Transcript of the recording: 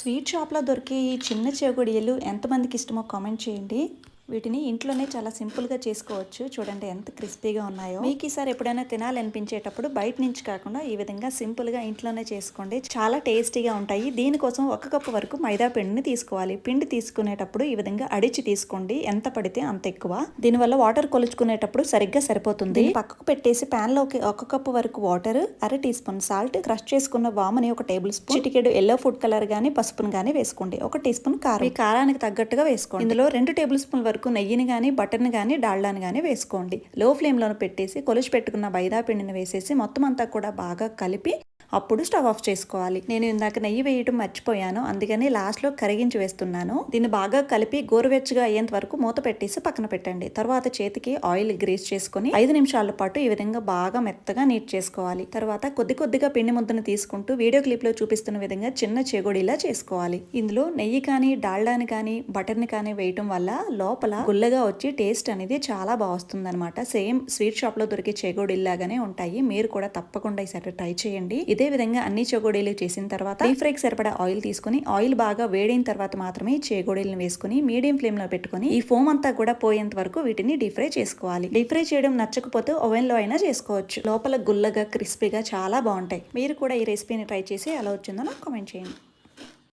Sweet షాప్లో దొరికే ఈ చిన్న చెగుడియలు ఎంతమందికి ఇష్టమో కామెంట్ చేయండి. వీటిని ఇంట్లోనే చాలా సింపుల్గా చేసుకోవచ్చు. చూడండి ఎంత క్రిస్పీగా ఉన్నాయో. మీకు ఈసారి ఎప్పుడైనా తినాలనిపించేటప్పుడు బయట నుంచి కాకుండా ఈ విధంగా సింపుల్గా ఇంట్లోనే చేసుకోండి. చాలా టేస్టీగా ఉంటాయి. దీనికోసం ఒక కప్పు వరకు మైదా పిండిని తీసుకోవాలి. పిండి తీసుకునేటప్పుడు ఈ విధంగా అడిచి తీసుకోండి. ఎంత పడితే అంత ఎక్కువ. దీనివల్ల వాటర్ కొలుచుకునేటప్పుడు సరిగ్గా సరిపోతుంది. పక్కకు పెట్టేసి ప్యాన్లోకి ఒక కప్పు వరకు వాటర్ అర టీ స్పూన్ సాల్ట్ క్రష్ చేసుకున్న వామని ఒక టేబుల్ స్పూన్ చిటికెడు ఎల్లో ఫుడ్ కలర్ గానీ పసుపును గానీ వేసుకోండి. ఒక టీ స్పూన్ కారం. ఈ కారానికి తగ్గట్టుగా వేసుకోండి. ఇందులో రెండు టేబుల్ స్పూన్ వరకు నెయ్యిని కానీ బటర్ని కానీ డాల్డాని కానీ వేసుకోండి. లో ఫ్లేమ్లో పెట్టేసి కొలిచి పెట్టుకున్న మైదా పిండిని వేసేసి మొత్తం అంతా కూడా బాగా కలిపి అప్పుడు స్టవ్ ఆఫ్ చేసుకోవాలి. నేను ఇందాక నెయ్యి వేయడం మర్చిపోయాను. అందుకని లాస్ట్లో కరిగించి వేస్తున్నాను. దీన్ని బాగా కలిపి గోరువెచ్చగా అయ్యేంత వరకు మూత పెట్టేసి పక్కన పెట్టండి. తర్వాత చేతికి ఆయిల్ గ్రీస్ చేసుకొని ఐదు నిమిషాల పాటు ఈ విధంగా బాగా మెత్తగా నీట్ చేసుకోవాలి. తర్వాత కొద్ది కొద్దిగా పిండి ముద్దను తీసుకుంటూ వీడియో క్లిప్లో చూపిస్తున్న విధంగా చిన్న చేగోడిలా చేసుకోవాలి. ఇందులో నెయ్యి కానీ డాల్డాని కానీ బటర్ని కానీ వేయటం వల్ల లోపల గుల్లగా వచ్చి టేస్ట్ అనేది చాలా బాగా వస్తుందన్నమాట. సేమ్ స్వీట్ షాప్లో దొరికే చెగోడిల్లాగానే ఉంటాయి. మీరు కూడా తప్పకుండా ఈసారి ట్రై చేయండి. ఇది విధంగా అన్ని చెగోడీలు చేసిన తర్వాత డీప్ ఫ్రైకి సరిపడా ఆయిల్ తీసుకుని ఆయిల్ బాగా వేడైన తర్వాత మాత్రమే ఈ చెగోడీలను వేసుకుని మీడియం ఫ్లేమ్లో పెట్టుకుని ఈ ఫోమ్ అంతా కూడా పోయేంత వరకు వీటిని డీప్ ఫ్రై చేసుకోవాలి. డీప్ ఫ్రై చేయడం నచ్చకపోతే ఓవెన్లో అయినా చేసుకోవచ్చు. లోపల గుల్లగా క్రిస్పీగా చాలా బాగుంటాయి. మీరు కూడా ఈ రెసిపీని ట్రై చేసి ఎలా వచ్చిందో నాకు కామెంట్ చేయండి.